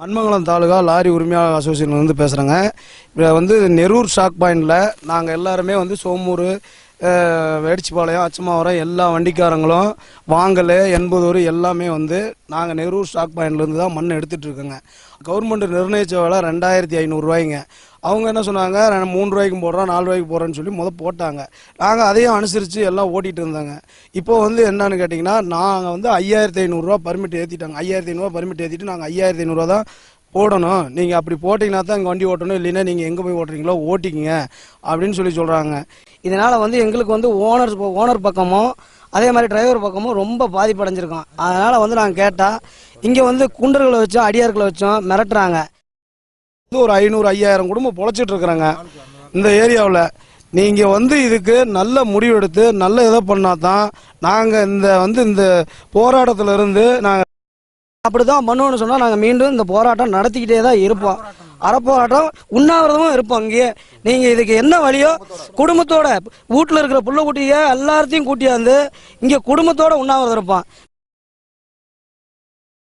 Manmangalam taluka lorry உரிமையாளர் அசோசியேஷன்லேருந்து பேசுகிறேங்க இப்போ வந்து நெரூர் ஷாக் பாயிண்டில் நாங்கள் எல்லாருமே வந்து சோமூர் வேடிச்சுப்பாளையம் வேடிச்சிபாளையம் அச்சமாவரம் எல்லா வண்டிக்காரங்களும் வாங்கல் எண்பதூர் எல்லாமே வந்து நாங்கள் நெரு ஸ்டாக் பாயிண்ட்லேருந்து தான் மண் எடுத்துகிட்டு இருக்கோங்க. கவர்மெண்ட் நிர்ணயித்த விலை ரெண்டாயிரத்தி ஐநூறுரூவாய்ங்க அவங்க என்ன சொன்னாங்க? மூணு ரூபாய்க்கு போடுறோம் நாலு ரூபாய்க்கு போடுறோன்னு சொல்லி முத போட்டாங்க. நாங்கள் அதையும் அனுசரித்து எல்லாம் ஓட்டிகிட்டு இருந்தாங்க. இப்போ வந்து என்னன்னு கேட்டிங்கன்னா நாங்கள் வந்து ஐயாயிரத்தி ஐநூறுரூவா பர்மிட் ஏற்றிட்டாங்க ஐயாயிரத்தி ஐநூறுரூவா பர்மிட் ஏற்றிட்டு நாங்கள் ஐயாயிரத்தி ஐநூறுரூவா தான் போடணும். நீங்கள் அப்படி போட்டிங்கன்னா தான் இங்கே வண்டி ஓட்டணும். இல்லைன்னா நீங்கள் எங்கே போய் ஓட்டுறீங்களோ ஓட்டிக்கிங்க அப்படின்னு சொல்லி சொல்கிறாங்க இதனால் வந்து எங்களுக்கு வந்து ஓனர் ஓனர் பக்கமும் அதே மாதிரி டிரைவர் பக்கமும் ரொம்ப பாதிப்படைஞ்சிருக்கோம். அதனால் வந்து நாங்கள் கேட்டால் இங்கே வந்து குண்டர்களை வச்சோம் அடியார்களை வச்சோம் மிரட்டுறாங்க. வந்து ஒரு ஐநூறு ஐயாயிரம் குடும்பம் பொழைச்சிட்டு இருக்கிறாங்க. இந்த ஏரியாவில். நீங்கள் வந்து இதுக்கு நல்ல முடிவெடுத்து நல்ல இதை பண்ணால் தான் நாங்கள் இந்த வந்து இந்த போராட்டத்திலிருந்து நாங்கள் அப்படிதான் பண்ணுவோம்னு சொன்னால் நாங்கள் மீண்டும் இந்த போராட்டம் நடத்திக்கிட்டே தான் இருப்போம். அறப்போராட்டம் உண்ணாவிரதமும் இருப்போம் அங்கேயே. நீங்கள் இதுக்கு என்ன வழியோ குடும்பத்தோட வீட்டில் இருக்கிற புள்ள குட்டிய எல்லாத்தையும் கூட்டியாந்து இங்கே குடும்பத்தோட உண்ணாவிரதம் இருப்போம்.